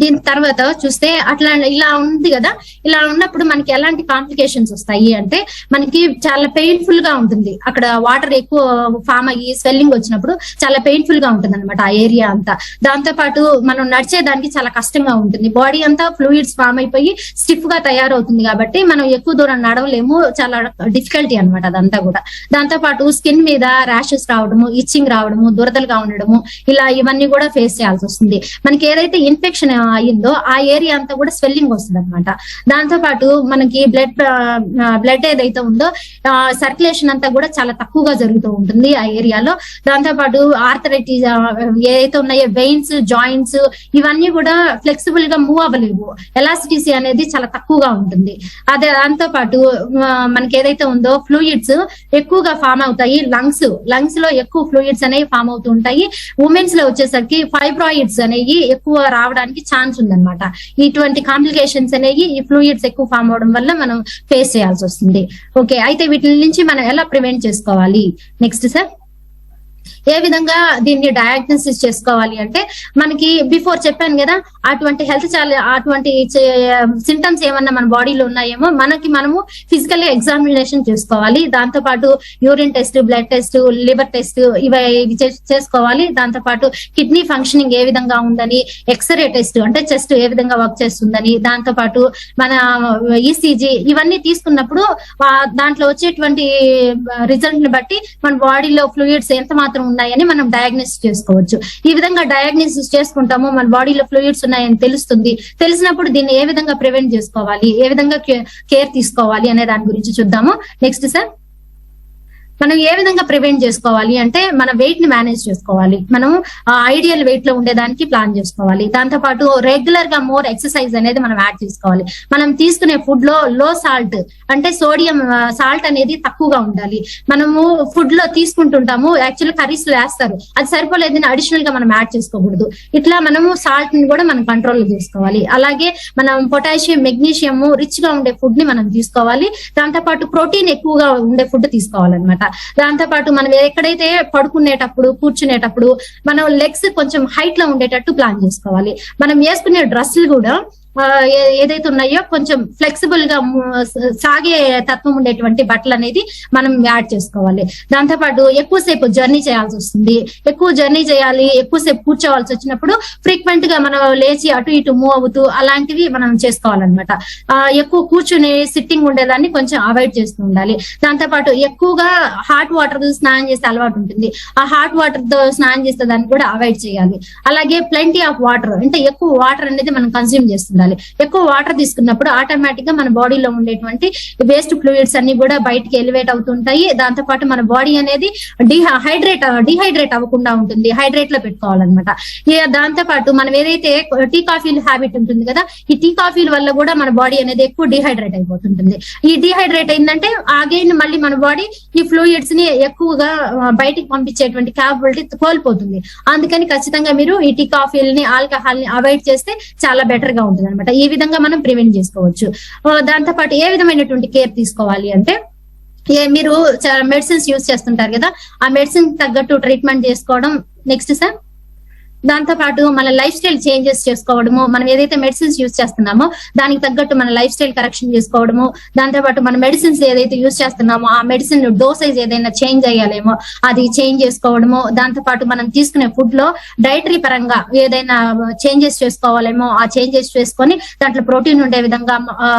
దీని తర్వాత చూస్తే అట్లా ఇలా ఉంది కదా. ఇలా ఉన్నప్పుడు మనకి ఎలాంటి కాంప్లికేషన్స్ వస్తాయి అంటే మనకి చాలా పెయిన్ఫుల్గా ఉంటుంది. అక్కడ వాటర్ ఎక్కువ ఫామ్ అయ్యి స్వెల్లింగ్ వచ్చినప్పుడు చాలా పెయిన్ఫుల్గా ఉంటుంది అనమాట ఆ ఏరియా అంతా. దాంతో పాటు మనం నడిచేదానికి చాలా కష్టంగా ఉంటుంది. బాడీ అంతా ఫ్లూయిడ్స్ ఫామ్ అయిపోయి స్టిఫ్గా తయారవుతుంది కాబట్టి మనం ఎక్కువ దూరం నడవలేము. చాలా డిఫికల్టీ అనమాట అదంతా కూడా. దాంతో పాటు స్కిన్ మీద ర్యాషెస్ రావడము ఇచ్చింగ్ రావడము దురదలుగా ఉండడము ఇలా ఇవన్నీ కూడా ఫేస్ చేయాల్సి వస్తుంది. మనకి ఏదైతే ఇన్ఫెక్షన్ అయిందో ఆ ఏరియా అంతా కూడా స్వెల్లింగ్ వస్తుంది అనమాట దాంతో పాటు మనకి బ్లడ్ బ్లడ్ ఏదైతే ఉందో సర్క్యులేషన్ అంతా కూడా చాలా తక్కువగా జరుగుతూ ఉంటుంది ఆ ఏరియాలో. దాంతో పాటు ఆర్థరైటిస్ ఏదైతే ఉన్నాయో వెయిన్స్ జాయింట్స్ ఇవన్నీ కూడా ఫ్లెక్సిబుల్గా మూవ్ అవ్వలేవు. ఎలాసిటిసి అనేది చాలా తక్కువగా ఉంటుంది. అదే దాంతో పాటు మనకి ఏదైతే ఉందో ఫ్లూయిడ్స్ ఎక్కువగా ఫామ్ అవుతాయి. లంగ్స్ లంగ్స్లో ఎక్కువ ఫ్లూయిడ్స్ అనేవి ఫామ్ అవుతూ ఉంటాయి. ఉమెన్స్లో వచ్చేసరికి ఫైబ్రాయిడ్స్ అనేవి ఎక్కువ రావడానికి ఛాన్స్ ఉందన్నమాట. ఇటువంటి కాంప్లికేషన్స్ అనేవి ఈ ఫ్లూయిడ్స్ ఎక్కువ ఫామ్ అవడం వల్ల మనం ఫేస్ చేయాల్సి వస్తుంది. ఓకే అయితే వీటి నుంచి మనం ఎలా ప్రివెంట్ చేసుకోవాలి? నెక్స్ట్ సార్ ఏ విధంగా దీన్ని డయాగ్నోసిస్ చేసుకోవాలి అంటే మనకి బిఫోర్ చెప్పాను కదా అటువంటి హెల్త్ చాలా అటువంటి సింటమ్స్ ఏమన్నా మన బాడీలో ఉన్నాయేమో మనకి మనము ఫిజికల్ ఎగ్జామినేషన్ చేసుకోవాలి. దాంతో పాటు urine test blood test liver test ఇవి చేసుకోవాలి. దాంతో పాటు కిడ్నీ ఫంక్షనింగ్ ఏ విధంగా ఉందని ఎక్స్రే టెస్ట్ అంటే చెస్ట్ ఏ విధంగా వర్క్ చేస్తుందని దాంతో పాటు మన ఈసీజీ ఇవన్నీ తీసుకున్నప్పుడు దాంట్లో వచ్చేటువంటి రిజల్ట్ని బట్టి మన బాడీలో ఫ్లూయిడ్స్ ఎంత మాత్రం ఉన్నాయని మనం డయాగ్నోస్ చేసుకోవచ్చు. ఈ విధంగా డయాగ్నోసిస్ చేసుకుంటాము మన బాడీలో ఫ్లూయిడ్స్ ఉన్నాయని తెలుస్తుంది. తెలిసినప్పుడు దీన్ని ఏ విధంగా ప్రివెంట్ చేసుకోవాలి? ఏ విధంగా కేర్ తీసుకోవాలి అనే దాని గురించి చూద్దాము. నెక్స్ట్ సార్ మనం ఏ విధంగా ప్రివెంట్ చేసుకోవాలి అంటే మన వెయిట్ని మేనేజ్ చేసుకోవాలి. మనం ఐడియల్ వెయిట్లో ఉండేదానికి ప్లాన్ చేసుకోవాలి. దాంతో పాటు రెగ్యులర్గా మోర్ ఎక్సర్సైజ్ అనేది మనం యాడ్ చేసుకోవాలి. మనం తీసుకునే ఫుడ్లో లో సాల్ట్ అంటే సోడియం సాల్ట్ అనేది తక్కువగా ఉండాలి. మనము ఫుడ్లో తీసుకుంటుంటాము యాక్చువల్ కర్రీస్లో వేస్తారు. అది సరిపోలేదు అడిషనల్గా మనం యాడ్ చేసుకోకూడదు. ఇట్లా మనము సాల్ట్ని కూడా మనం కంట్రోల్ చేసుకోవాలి. అలాగే మనం పొటాషియం మెగ్నీషియం రిచ్గా ఉండే ఫుడ్ని మనం తీసుకోవాలి. దాంతో పాటు ప్రోటీన్ ఎక్కువగా ఉండే ఫుడ్ తీసుకోవాలన్నమాట. దాంతో పాటు మనం ఎక్కడైతే పడుకునేటప్పుడు కూర్చునేటప్పుడు మనం లెగ్స్ కొంచెం హైట్లో ఉండేటట్టు ప్లాన్ చేసుకోవాలి. మనం వేసుకునే డ్రెస్సులు కూడా ఏదైతే ఉన్నాయో కొంచెం ఫ్లెక్సిబుల్గా సాగే తత్వం ఉండేటువంటి బట్టలు అనేది మనం యాడ్ చేసుకోవాలి. దాంతో పాటు ఎక్కువసేపు జర్నీ చేయాల్సి వస్తుంది. ఎక్కువ జర్నీ చేయాలి ఎక్కువసేపు కూర్చోవాల్సి వచ్చినప్పుడు ఫ్రీక్వెంట్గా మనం లేచి అటు ఇటు మూవ్ అవుతూ అలాంటివి మనం చేసుకోవాలన్నమాట. ఎక్కువ కూర్చుని సిట్టింగ్ ఉండేదాన్ని కొంచెం అవాయిడ్ చేస్తూ ఉండాలి. దాంతో పాటు ఎక్కువగా హాట్ వాటర్ స్నానం చేసే అలవాటు ఉంటుంది. ఆ హాట్ వాటర్తో స్నానం చేసే దాన్ని కూడా అవాయిడ్ చేయాలి. అలాగే ప్లెంటీ ఆఫ్ వాటర్ అంటే ఎక్కువ వాటర్ అనేది మనం కన్స్యూమ్ చేస్తుండాలి. ఎక్కువ వాటర్ తీసుకున్నప్పుడు ఆటోమేటిక్గా మన బాడీలో ఉండేటువంటి వేస్ట్ ఫ్లూయిడ్స్ అన్ని కూడా బయటికి ఎలివేట్ అవుతుంటాయి. దాంతో పాటు మన బాడీ అనేది డిహైడ్రేట్ డిహైడ్రేట్ అవ్వకుండా ఉంటుంది. హైడ్రేట్లో పెట్టుకోవాలన్నమాట. దాంతో పాటు మనం ఏదైతే టీ కాఫీలు హ్యాబిట్ ఉంటుంది కదా ఈ టీ కాఫీల వల్ల కూడా మన బాడీ అనేది ఎక్కువ డిహైడ్రేట్ అయిపోతుంటుంది. ఈ డిహైడ్రేట్ అయిందంటే అగైన్ మళ్ళీ మన బాడీ ఈ ఫ్లూయిడ్స్ని ఎక్కువగా బయటికి పంపించేటువంటి క్యాపబిలిటీ కోల్పోతుంది. అందుకని ఖచ్చితంగా మీరు ఈ టీ కాఫీలని ఆల్కహాల్ని అవాయిడ్ చేస్తే చాలా బెటర్గా ఉంటుంది. అనమాట ఈ విధంగా మనం ప్రివెంట్ చేసుకోవచ్చు? దాంతో పాటు ఏ విధమైనటువంటి కేర్ తీసుకోవాలి అంటే ఏ మీరు మెడిసిన్స్ యూజ్ చేస్తుంటారు కదా ఆ మెడిసిన్ తగ్గట్టు ట్రీట్మెంట్ చేసుకోవడం నెక్స్ట్ సార్? దాంతో పాటు మన లైఫ్ స్టైల్ చేంజెస్ చేసుకోవడము మనం ఏదైతే మెడిసిన్స్ యూజ్ చేస్తున్నామో దానికి తగ్గట్టు మన లైఫ్ స్టైల్ కరెక్షన్ చేసుకోవడము దాంతో పాటు మన మెడిసిన్స్ ఏదైతే యూజ్ చేస్తున్నామో ఆ మెడిసిన్ డోసేజ్ ఏదైనా చేంజ్ అయ్యాలేమో అది చేంజ్ చేసుకోవడము దాంతో పాటు మనం తీసుకునే ఫుడ్లో డైటరీ పరంగా ఏదైనా చేంజెస్ చేసుకోవాలేమో ఆ చేంజెస్ చేసుకొని దాంట్లో ప్రోటీన్ ఉండే విధంగా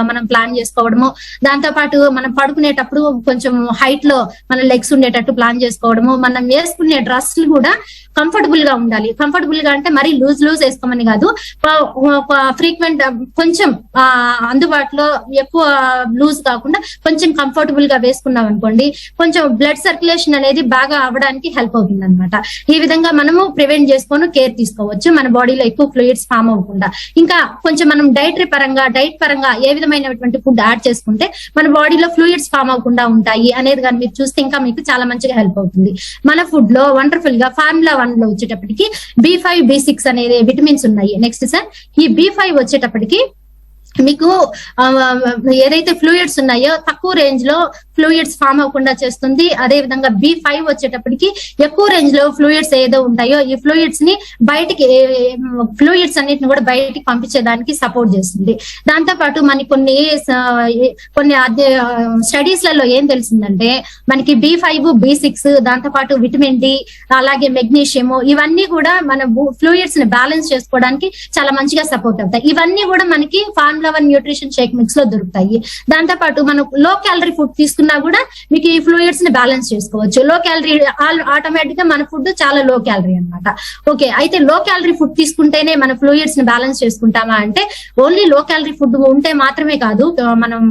మనం ప్లాన్ చేసుకోవడము దాంతో పాటు మనం పడుకునేటప్పుడు కొంచెం హైట్లో మన లెగ్స్ ఉండేటట్టు ప్లాన్ చేసుకోవడము మనం వేసుకునే డ్రెస్లు కూడా కంఫర్టబుల్గా ఉండాలి. కంఫర్టబుల్గా అంటే మరీ లూజ్ లూజ్ వేసుకోమని కాదు. ఫ్రీక్వెంట్ కొంచెం అందుబాటులో ఎక్కువ లూజ్ కాకుండా కొంచెం కంఫర్టబుల్గా వేసుకున్నాం అనుకోండి కొంచెం బ్లడ్ సర్క్యులేషన్ అనేది బాగా అవడానికి హెల్ప్ అవుతుంది అనమాట ఈ విధంగా మనము ప్రివెంట్ చేసుకొని కేర్ తీసుకోవచ్చు. మన బాడీలో ఎక్కువ ఫ్లూయిడ్స్ ఫామ్ అవ్వకుండా. ఇంకా కొంచెం మనం డైటరీ పరంగా డైట్ పరంగా ఏ విధమైనటువంటి ఫుడ్ యాడ్ చేసుకుంటే మన బాడీలో ఫ్లూయిడ్స్ ఫామ్ అవ్వకుండా ఉంటాయి అనేది కానీ మీరు చూస్తే ఇంకా మీకు చాలా మంచిగా హెల్ప్ అవుతుంది. మన ఫుడ్లో వండర్ఫుల్గా ఫార్ములా వన్ లో వచ్చేటప్పటికి బి ఫైవ్ బి సిక్స్ అనేది విటమిన్స్ ఉన్నాయి. నెక్స్ట్ సార్ ఈ బి ఫైవ్ వచ్చేటప్పటికి మీకు ఏదైతే ఫ్లూయిడ్స్ ఉన్నాయో తక్కువ రేంజ్లో ఫ్లూయిడ్స్ ఫామ్ అవ్వకుండా చేస్తుంది. అదే విధంగా బి ఫైవ్ వచ్చేటప్పటికి ఎక్కువ రేంజ్లో ఫ్లూయిడ్స్ ఏదో ఉంటాయో ఈ ఫ్లూయిడ్స్ని బయటికి ఫ్లూయిడ్స్ అన్నిటిని కూడా బయటికి పంపించేదానికి సపోర్ట్ చేస్తుంది. దాంతో పాటు మనకి కొన్ని కొన్ని స్టడీస్లలో ఏం తెలిసిందంటే మనకి బి ఫైవ్ బి సిక్స్ దాంతో పాటు విటమిన్ డి అలాగే మెగ్నీషియం ఇవన్నీ కూడా మన ఫ్లూయిడ్స్ని బ్యాలెన్స్ చేసుకోవడానికి చాలా మంచిగా సపోర్ట్ అవుతాయి. ఇవన్నీ కూడా మనకి ఫార్ములా వన్ న్యూట్రిషన్ షేక్ మిక్స్లో దొరుకుతాయి. దాంతో పాటు మనం లో క్యాలరీ ఫుడ్ తీసుకున్న కూడా మీకు ఈ ఫ్లూయిడ్స్ని బ్యాలెన్స్ చేసుకోవచ్చు. లో క్యాలరీ ఆటోమేటిక్గా మన ఫుడ్ చాలా లో క్యాలరీ అన్నమాట. ఓకే అయితే లో క్యాలరీ ఫుడ్ తీసుకుంటేనే మన ఫ్లూయిడ్స్ని బ్యాలెన్స్ చేసుకుంటామా అంటే ఓన్లీ లో క్యాలరీ ఫుడ్ ఉంటే మాత్రమే కాదు మనం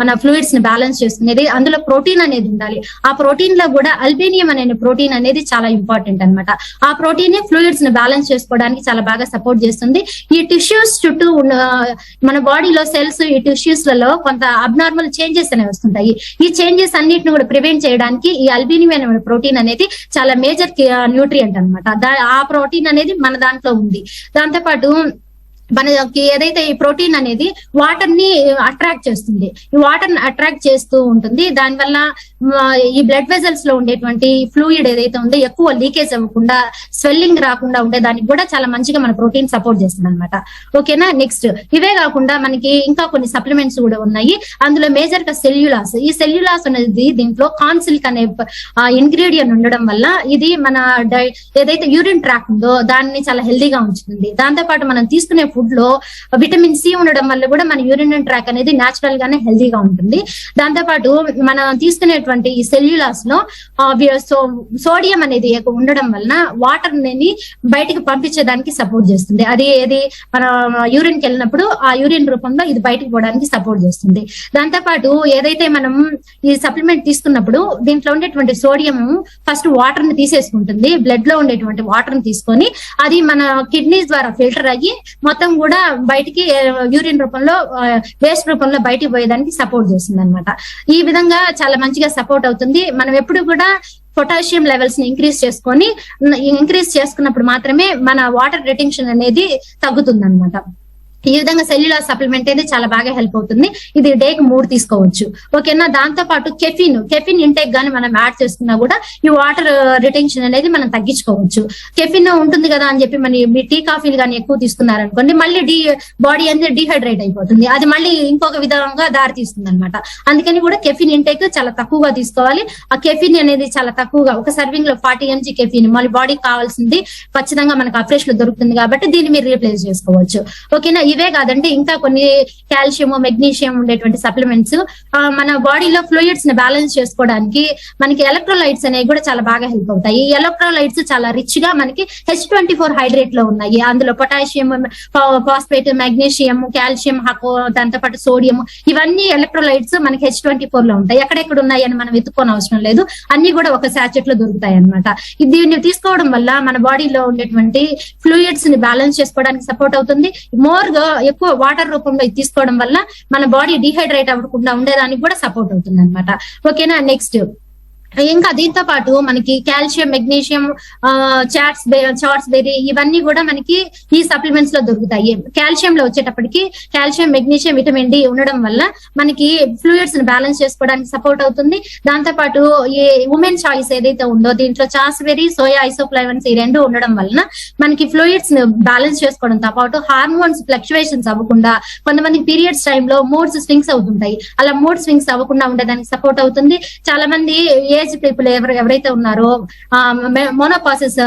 మన ఫ్లూయిడ్స్ని బ్యాలెన్స్ చేసుకునేది అందులో ప్రోటీన్ అనేది ఉండాలి. ఆ ప్రోటీన్లో కూడా అల్బేనియం అనే ప్రోటీన్ అనేది చాలా ఇంపార్టెంట్ అన్నమాట. ఆ ప్రోటీన్ ఫ్లూయిడ్స్ని బ్యాలెన్స్ చేసుకోవడానికి చాలా బాగా సపోర్ట్ చేస్తుంది. ఈ టిష్యూస్ చుట్టూ ఉన్న మన బాడీలో సెల్స్ ఈ టిష్యూస్లలో కొంత అబ్నార్మల్ చేంజెస్ అనేవి వస్తుంటాయి. ఈ చేంజెస్ అన్నిటిని కూడా ప్రివెంట్ చేయడానికి ఈ అల్బినియం ప్రోటీన్ అనేది చాలా మేజర్ న్యూట్రియంట్ అనమాట ఆ ప్రోటీన్ అనేది మన దాంట్లో ఉంది. దాంతో పాటు మనకి ఏదైతే ఈ ప్రోటీన్ అనేది వాటర్ని అట్రాక్ట్ చేస్తుంది. ఈ వాటర్ని అట్రాక్ట్ చేస్తూ ఉంటుంది. దానివల్ల ఈ బ్లడ్ వెజల్స్లో ఉండేటువంటి ఫ్లూయిడ్ ఏదైతే ఉందో ఎక్కువ లీకేజ్ అవ్వకుండా స్వెల్లింగ్ రాకుండా ఉండేదానికి కూడా చాలా మంచిగా మన ప్రోటీన్ సపోర్ట్ చేస్తుంది అనమాట ఓకేనా నెక్స్ట్ ఇవే కాకుండా మనకి ఇంకా కొన్ని సప్లిమెంట్స్ కూడా ఉన్నాయి. అందులో మేజర్గా సెల్యులాస్ ఈ సెల్యులాస్ అనేది దీంట్లో కాన్సిల్క్ అనే ఇంగ్రీడియంట్ ఉండడం వల్ల ఇది మన ఏదైతే యూరిన్ ట్రాక్ ఉందో దాన్ని చాలా హెల్దీగా ఉంచుతుంది. దాంతో పాటు మనం తీసుకునే ఫుడ్లో విటమిన్ సి ఉండడం వల్ల కూడా మన యూరిన్ ట్రాక్ అనేది న్యాచురల్ గానే హెల్దీగా ఉంటుంది. దాంతో పాటు మనం తీసుకునేటువంటి ఈ సెల్యులాస్లో సోడియం అనేది ఎక్కువ ఉండడం వలన వాటర్ అనేది బయటకు పంపించేదానికి సపోర్ట్ చేస్తుంది. అది ఏది? మన యూరిన్కి వెళ్ళినప్పుడు ఆ యూరిన్ రూపంలో ఇది బయటకు పోవడానికి సపోర్ట్ చేస్తుంది. దాంతో పాటు ఏదైతే మనం ఈ సప్లిమెంట్ తీసుకున్నప్పుడు దీంట్లో ఉండేటువంటి సోడియం ఫస్ట్ వాటర్ని తీసేసుకుంటుంది. బ్లడ్లో ఉండేటువంటి వాటర్ని తీసుకొని అది మన కిడ్నీస్ ద్వారా ఫిల్టర్ అయ్యి మొత్తం కూడా బయటికి యూరిన్ రూపంలో వేస్ట్ రూపంలో బయటికి పోయేదానికి సపోర్ట్ చేస్తుంది అనమాట ఈ విధంగా చాలా మంచిగా సపోర్ట్ అవుతుంది. మనం ఎప్పుడు కూడా పొటాషియం లెవెల్స్ని ఇంక్రీజ్ చేసుకొని ఇంక్రీజ్ చేసుకున్నప్పుడు మాత్రమే మన వాటర్ రిటెన్షన్ అనేది తగ్గుతుంది అనమాట ఈ విధంగా సెల్యులార్ సప్లిమెంట్ అనేది చాలా బాగా హెల్ప్ అవుతుంది. ఇది డేకి మూడు తీసుకోవచ్చు. ఓకేనా? దాంతో పాటు కెఫిన్ కెఫిన్ ఇంటేక్ గానీ మనం యాడ్ చేసుకున్నా కూడా ఈ వాటర్ రిటెన్షన్ అనేది మనం తగ్గించుకోవచ్చు. కెఫిన్ ఉంటుంది కదా అని చెప్పి మన మీ టీ కాఫీలు కానీ ఎక్కువ తీసుకున్నారనుకోండి మళ్ళీ డీ బాడీ అనేది డిహైడ్రేట్ అయిపోతుంది. అది మళ్ళీ ఇంకొక విధంగా దారి తీస్తుంది అనమాట అందుకని కూడా కెఫిన్ ఇంటేక్ చాలా తక్కువగా తీసుకోవాలి. ఆ కెఫిన్ అనేది చాలా తక్కువగా ఒక సర్వింగ్లో ఫార్టీ ఎంజీ కెఫిన్ మళ్ళీ బాడీకి కావాల్సింది ఖచ్చితంగా మనకు అఫ్రెష్లో దొరుకుతుంది కాబట్టి దీన్ని మీరు రీప్లేస్ చేసుకోవచ్చు. ఓకేనా? ఇవే కాదండి ఇంకా కొన్ని కాల్షియం మెగ్నీషియం ఉండేటువంటి సప్లిమెంట్స్. మన బాడీలో ఫ్లూయిడ్స్ని బ్యాలెన్స్ చేసుకోవడానికి మనకి ఎలక్ట్రోలైట్స్ అనేవి కూడా చాలా బాగా హెల్ప్ అవుతాయి. ఈ ఎలక్ట్రోలైట్స్ చాలా రిచ్గా మనకి హెచ్ ట్వంటీ ఫోర్ హైడ్రేట్లో ఉన్నాయి. అందులో పొటాషియం ఫాస్ఫేట్ మెగ్నీషియం కాల్షియం హకో దాంతో పాటు సోడియం ఇవన్నీ ఎలక్ట్రోలైట్స్ మనకి హెచ్ ట్వంటీ ఫోర్లో ఉంటాయి. ఎక్కడెక్కడ ఉన్నాయి అని మనం వెతుక్కోని అవసరం లేదు. అన్ని కూడా ఒక సాచెట్లో దొరుకుతాయి అనమాట దీన్ని తీసుకోవడం వల్ల మన బాడీలో ఉండేటువంటి ఫ్లూయిడ్స్ని బ్యాలెన్స్ చేసుకోవడానికి సపోర్ట్ అవుతుంది. మోర్ గా ఎక్కువ వాటర్ రూపంలో ఇది తీసుకోవడం వల్ల మన బాడీ డిహైడ్రేట్ అవ్వకుండా ఉండేదానికి కూడా సపోర్ట్ అవుతుంది అనమాట ఓకేనా నెక్స్ట్ ఇంకా దీంతో పాటు మనకి కాల్షియం మెగ్నీషియం చాట్స్ చాట్స్ బెర్రీ ఇవన్నీ కూడా మనకి ఈ సప్లిమెంట్స్లో దొరుకుతాయి. కాల్షియం లో వచ్చేటప్పటికి కాల్షియం మెగ్నీషియం విటమిన్ డి ఉండడం వల్ల మనకి ఫ్లూయిడ్స్ని బ్యాలెన్స్ చేసుకోవడానికి సపోర్ట్ అవుతుంది. దాంతో పాటు ఈ ఉమెన్ చాయిస్ ఏదైతే ఉందో దీంట్లో చాస్ బెర్రీ సోయా ఐసోఫ్లైవన్స్ ఈ రెండు ఉండడం వలన మనకి ఫ్లూయిడ్స్ని బ్యాలెన్స్ చేసుకోవడంతో పాటు హార్మోన్స్ ఫ్లక్చువేషన్స్ అవ్వకుండా కొంతమంది పీరియడ్స్ టైంలో మూడ్స్ స్వింగ్స్ అవుతుంటాయి. అలా మూడ్ స్వింగ్స్ అవ్వకుండా ఉండడానికి సపోర్ట్ అవుతుంది. చాలా మంది ఏజ్ పీపుల్ ఎవరు ఎవరైతే ఉన్నారో మోనోపాసిస్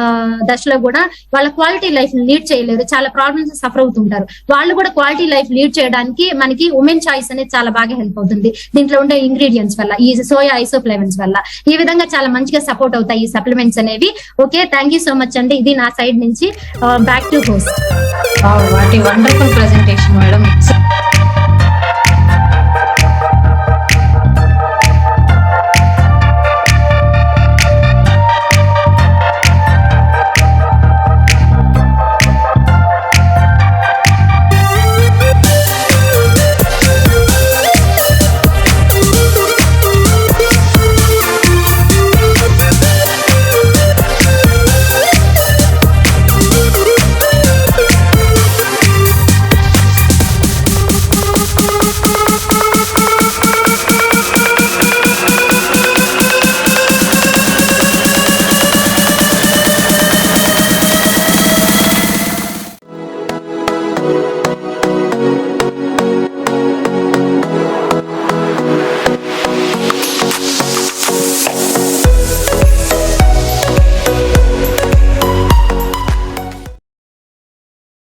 దశలో కూడా వాళ్ళ క్వాలిటీ లైఫ్ లీడ్ చేయలేరు. చాలా ప్రాబ్లమ్స్ సఫర్ అవుతుంటారు. వాళ్ళు కూడా క్వాలిటీ లైఫ్ లీడ్ చేయడానికి మనకి ఉమెన్ చాయిస్ అనేది చాలా బాగా హెల్ప్ అవుతుంది. దీంట్లో ఉండే ఇంగ్రీడియంట్స్ వల్ల ఈ సోయా ఐసోఫ్లేవెన్స్ వల్ల. ఈ విధంగా చాలా మంచిగా సపోర్ట్ అవుతాయి ఈ సప్లిమెంట్స్ అనేవి. Okay thank you so much అండి. ఇది నా సైడ్ నుంచి back to host wonderful presentation madam